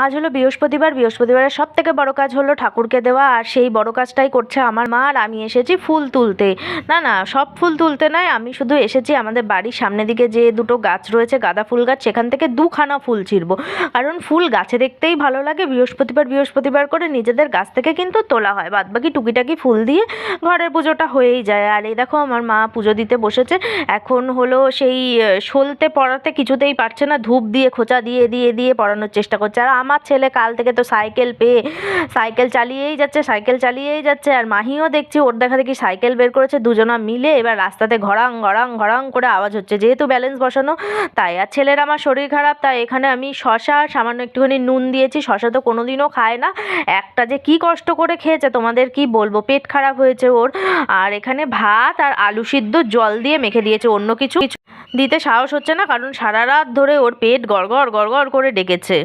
আজ হলো বৃহস্পতিবার, বৃহস্পতিবারের সব থেকে বড় কাজ হলো ঠাকুরকে দেওয়া, আর সেই বড় কাজটাই করছে আমার মা, আর আমি এসেছি ফুল তুলতে। না না, সব ফুল তুলতে নয়, আমি শুধু এসেছি আমাদের বাড়ির সামনে দিকে যে দুটো গাছ রয়েছে, গাঁদা ফুল গাছ, সেখান থেকে দুখানা ফুল ছিঁড়বো। কারণ ফুল গাছে দেখতেই ভালো লাগে, বৃহস্পতিবার বৃহস্পতিবার করে নিজেদের গাছ থেকে কিন্তু তোলা হয়। বাদ বাকি টুকিটাকি ফুল দিয়ে ঘরের পুজোটা হয়েই যায়। আর এই দেখো, আমার মা পুজো দিতে বসেছে। এখন হলো সেই সলতে পড়াতে কিছুতেই পারছে না, ধূপ দিয়ে, খোঁচা দিয়ে দিয়ে দিয়ে পড়ানোর চেষ্টা করছে। আর আমার ছেলে কাল থেকে তো সাইকেল পেয়ে, সাইকেল চালিয়েই যাচ্ছে, সাইকেল চালিয়েই যাচ্ছে, আর মাহিও দেখছি ওর দেখা দেখি সাইকেল বের করেছে, দুজনা মিলে এবার রাস্তাতে ঘরাং ঘরাং ঘরাং করে আওয়াজ হচ্ছে। যেহেতু ব্যালেন্স বসানো, তাই আর ছেলের আমার শরীর খারাপ, তাই এখানে আমি শশা, সামান্য একটুখানি নুন দিয়েছি, শশা তো কোনোদিনও খায় না। একটা যে কি কষ্ট করে খেয়েছে, তোমাদের কি বলব? পেট খারাপ হয়েছে ওর। আর এখানে ভাত আর আলু সিদ্ধ জল দিয়ে মেখে দিয়েছে, অন্য কিছু কিছু দিতে সাহস হচ্ছে না, কারণ সারা রাত ধরে ওর পেট গড়গড় গড়গড় করে ডেকেছে।